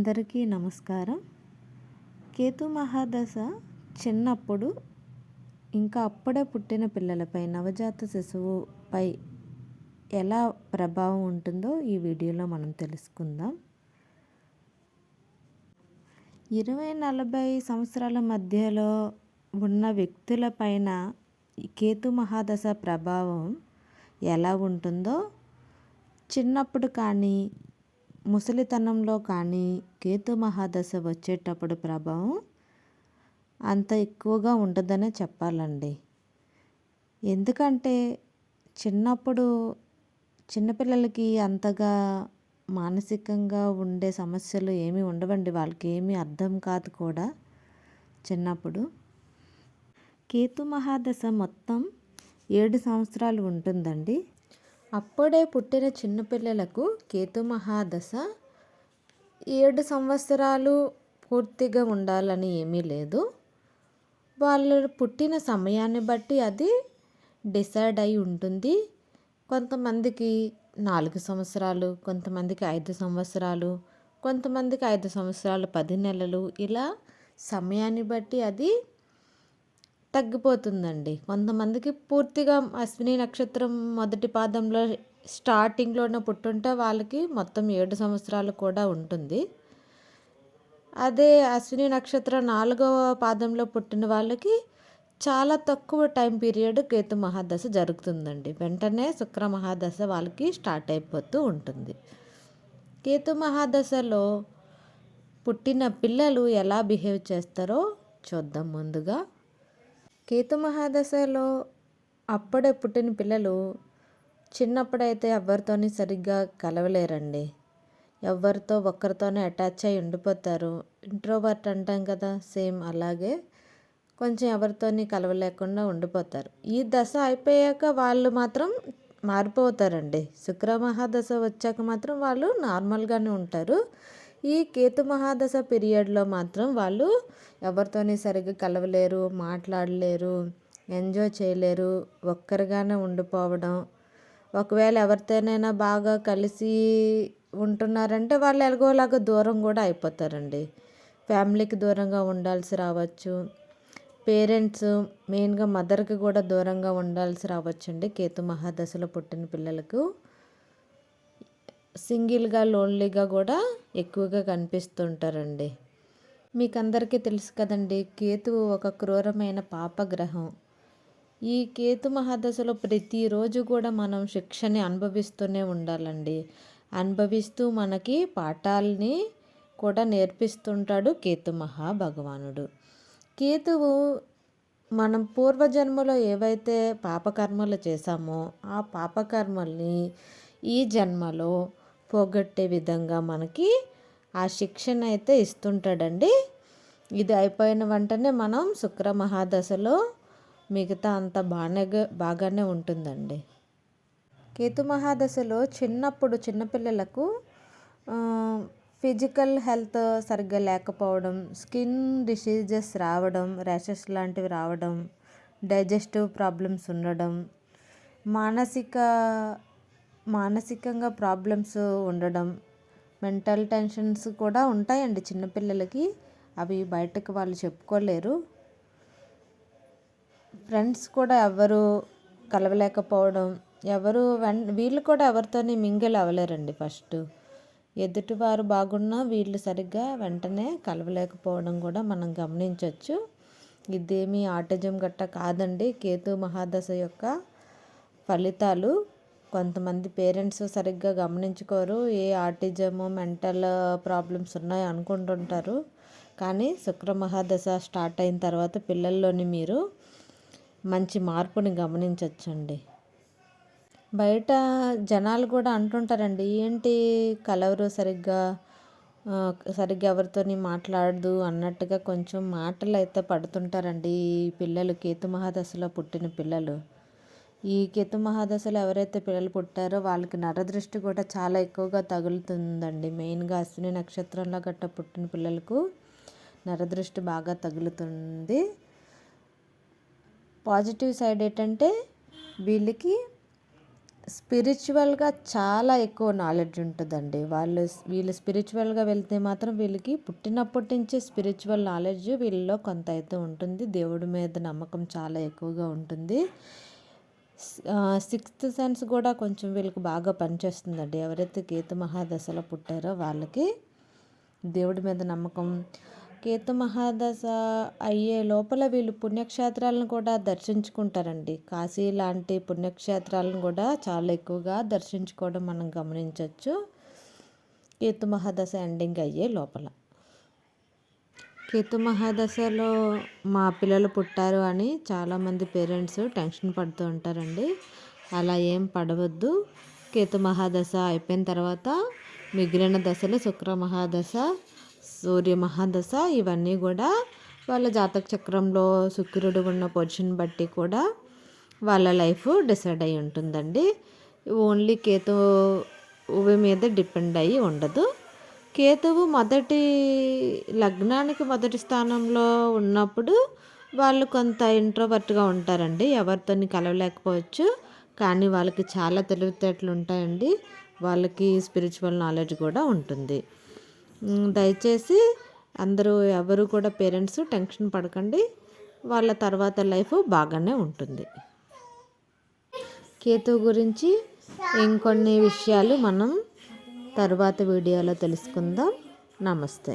అందరికీ నమస్కారం. కేతు మహాదశ చిన్నప్పుడు ఇంకా అప్పుడే పుట్టిన పిల్లలపై నవజాత శిశువుపై ఎలా ప్రభావం ఉంటుందో ఈ వీడియోలో మనం తెలుసుకుందాం. ఇరవై నలభై సంవత్సరాల మధ్యలో ఉన్న వ్యక్తులపైన కేతు మహాదశ ప్రభావం ఎలా ఉంటుందో చిన్నప్పుడు కానీ ముసలితనంలో కానీ కేతు మహాదశ వచ్చేటప్పుడు ప్రభావం అంత ఎక్కువగా ఉండదనే చెప్పాలండి. ఎందుకంటే చిన్నప్పుడు చిన్నపిల్లలకి అంతగా మానసికంగా ఉండే సమస్యలు ఏమీ ఉండవండి. వాళ్ళకి ఏమీ అర్థం కాదు కూడా చిన్నప్పుడు. కేతు మహాదశ మొత్తం ఏడు సంవత్సరాలు ఉంటుందండి. అప్పుడే పుట్టిన చిన్నపిల్లలకు కేతుమహాదశ. ఏడు సంవత్సరాలు పూర్తిగా ఉండాలని ఏమీ లేదు. వాళ్ళు పుట్టిన సమయాన్ని బట్టి అది డిసైడ్ అయి ఉంటుంది. కొంతమందికి నాలుగు సంవత్సరాలు కొంతమందికి ఐదు సంవత్సరాలు కొంతమందికి ఐదు సంవత్సరాలు పది నెలలు ఇలా సమయాన్ని బట్టి అది తగ్గిపోతుందండి. కొంతమందికి పూర్తిగా అశ్విని నక్షత్రం మొదటి పాదంలో స్టార్టింగ్లోనే పుట్టుంటే వాళ్ళకి మొత్తం ఏడు సంవత్సరాలు కూడా ఉంటుంది. అదే అశ్విని నక్షత్రం నాలుగవ పాదంలో పుట్టిన వాళ్ళకి చాలా తక్కువ టైం పీరియడ్ కేతు మహాదశ జరుగుతుందండి. వెంటనే శుక్ర మహాదశ వాళ్ళకి స్టార్ట్ అయిపోతూ ఉంటుంది. కేతు మహాదశలో పుట్టిన పిల్లలు ఎలా బిహేవ్ చేస్తారో చూద్దాం ముందుగా. కేతు మహాదశలో అప్పుడే పుట్టిన పిల్లలు చిన్నప్పుడైతే ఎవరితోని సరిగ్గా కలవలేరండి. ఎవరితో ఒక్కరితోనే అటాచ్ అయి ఉండిపోతారు. ఇంట్రోవర్ట్ అంటాం కదా సేమ్ అలాగే కొంచెం ఎవరితోని కలవలేకుండా ఉండిపోతారు. ఈ దశ అయిపోయాక వాళ్ళు మాత్రం మారిపోతారండి. శుక్ర మహాదశ వచ్చాక మాత్రం వాళ్ళు నార్మల్గానే ఉంటారు. ఈ కేతు మహాదశ పీరియడ్లో మాత్రం వాళ్ళు ఎవరితోని సరిగ్గా కలవలేరు మాట్లాడలేరు ఎంజాయ్ చేయలేరు ఒక్కరిగానే ఉండిపోవడం. ఒకవేళ ఎవరితోనైనా బాగా కలిసి ఉంటున్నారంటే వాళ్ళు ఎలాగోలాగా దూరం కూడా అయిపోతారండి. ఫ్యామిలీకి దూరంగా ఉండాల్సి రావచ్చు. పేరెంట్స్ మెయిన్గా మదర్కి కూడా దూరంగా ఉండాల్సి రావచ్చండి కేతు మహాదశలో పుట్టిన పిల్లలకు. సింగిల్గా లోన్లీగా కూడా ఎక్కువగా కనిపిస్తుంటారండి. మీకు అందరికీ తెలుసు కదండి కేతువు ఒక క్రూరమైన పాపగ్రహం. ఈ కేతు మహాదశలో ప్రతిరోజు కూడా మనం శిక్షని అనుభవిస్తూనే ఉండాలండి. అనుభవిస్తూ మనకి పాఠాలని కూడా నేర్పిస్తుంటాడు కేతు మహాభగవానుడు. కేతువు మనం పూర్వజన్మలో ఏవైతే పాపకర్మలు చేశామో ఆ పాపకర్మల్ని ఈ జన్మలో పోగొట్టే విధంగా మనకి ఆ శిక్షణ అయితే ఇస్తుంటాడండి. ఇది అయిపోయిన వెంటనే మనం శుక్ర మహాదశలో మిగతా అంత బాగానే బాగానే ఉంటుందండి. కేతు మహాదశలో చిన్నప్పుడు చిన్నపిల్లలకు ఫిజికల్ హెల్త్ సరిగ్గా లేకపోవడం స్కిన్ డిసీజెస్ రావడం ర్యాషెస్ లాంటివి రావడం డైజెస్టివ్ ప్రాబ్లమ్స్ ఉండడం మానసిక మానసికంగా ప్రాబ్లమ్స్ ఉండడం మెంటల్ టెన్షన్స్ కూడా ఉంటాయండి చిన్నపిల్లలకి. అవి బయటకు వాళ్ళు చెప్పుకోలేరు. ఫ్రెండ్స్ కూడా ఎవరు కలవలేకపోవడం ఎవరు వెన్ వీళ్ళు కూడా ఎవరితోని మింగిల్ అవ్వలేరండి ఫస్ట్. ఎదుటివారు బాగున్నా వీళ్ళు సరిగ్గా వెంటనే కలవలేకపోవడం కూడా మనం గమనించవచ్చు ఇదేమీ ఆటిజం గట్ట కాదండి. కేతు మహాదశ యొక్క ఫలితాలు. కొంతమంది పేరెంట్స్ సరిగ్గా గమనించుకోరు. ఏ ఆర్టిజమ్ మెంటల్ ప్రాబ్లమ్స్ ఉన్నాయో అనుకుంటుంటారు. కానీ శుక్ర మహాదశ స్టార్ట్ అయిన తర్వాత పిల్లల్లోని మీరు మంచి మార్పుని గమనించవచ్చండి బయట జనాలు కూడా అంటుంటారండి ఏంటి కలవరు సరిగ్గా? సరిగ్గా ఎవరితోని మాట్లాడదు అన్నట్టుగా కొంచెం మాటలు అయితే పడుతుంటారండి ఈ పిల్లలు కేతు మహాదశలో పుట్టిన పిల్లలు. ఈ కేతు మహాదశలో ఎవరైతే పిల్లలు పుట్టారో వాళ్ళకి నరదృష్టి కూడా చాలా ఎక్కువగా తగులుతుందండి. మెయిన్గా అశ్విని నక్షత్రంలో గట్ట పుట్టిన పిల్లలకు నరదృష్టి బాగా తగులుతుంది. పాజిటివ్ సైడ్ ఏంటంటే వీళ్ళకి స్పిరిచువల్గా చాలా ఎక్కువ నాలెడ్జ్ ఉంటుందండి. వాళ్ళు వీళ్ళు స్పిరిచువల్గా వెళ్తే మాత్రం వీళ్ళకి పుట్టినప్పటి నుంచి స్పిరిచువల్ నాలెడ్జ్ వీళ్ళలో కొంత అయితే ఉంటుంది. దేవుడి మీద నమ్మకం చాలా ఎక్కువగా ఉంటుంది. సిక్స్త్ సెన్స్ కూడా కొంచెం వీళ్ళకి బాగా పనిచేస్తుందండి. ఎవరైతే కేతు మహాదశలో పుట్టారో వాళ్ళకి దేవుడి మీద నమ్మకం. కేతు మహాదశ అయ్యే లోపల వీళ్ళు పుణ్యక్షేత్రాలను కూడా దర్శించుకుంటారండి. కాశీ లాంటి పుణ్యక్షేత్రాలను కూడా చాలా ఎక్కువగా దర్శించుకోవడం మనం గమనించవచ్చు కేతు మహాదశ ఎండింగ్ అయ్యే లోపల. కేతు మహాదశలో మా పిల్లలు పుట్టారు అని చాలామంది పేరెంట్స్ టెన్షన్ పడుతూ ఉంటారండి అలా ఏం పడవద్దు కేతు మహాదశ అయిపోయిన తర్వాత మిగిలిన దశలు శుక్ర మహాదశ సూర్య మహాదశ ఇవన్నీ కూడా వాళ్ళ జాతక చక్రంలో శుక్రుడు ఉన్న పొజిషన్ బట్టి కూడా వాళ్ళ లైఫ్ డిసైడ్ అయి ఉంటుందండి ఓన్లీ కేతువు మీద డిపెండ్ అయ్యి ఉండదు కేతువు మొదటి లగ్నానికి మొదటి స్థానంలో ఉన్నప్పుడు వాళ్ళు కొంత ఇంట్రోవర్ట్గా ఉంటారండి. ఎవరితోని కలవలేకపోవచ్చు. కానీ వాళ్ళకి చాలా తెలివితేటలు ఉంటాయండి. వాళ్ళకి స్పిరిచువల్ నాలెడ్జ్ కూడా ఉంటుంది. దయచేసి అందరూ ఎవరు కూడా పేరెంట్స్ టెన్షన్ పడకండి. వాళ్ళ తర్వాత లైఫ్ బాగానే ఉంటుంది. కేతు గురించి ఇంకొన్ని విషయాలు మనం తర్వాత వీడియోలో తెలుసుకుందాం. నమస్తే.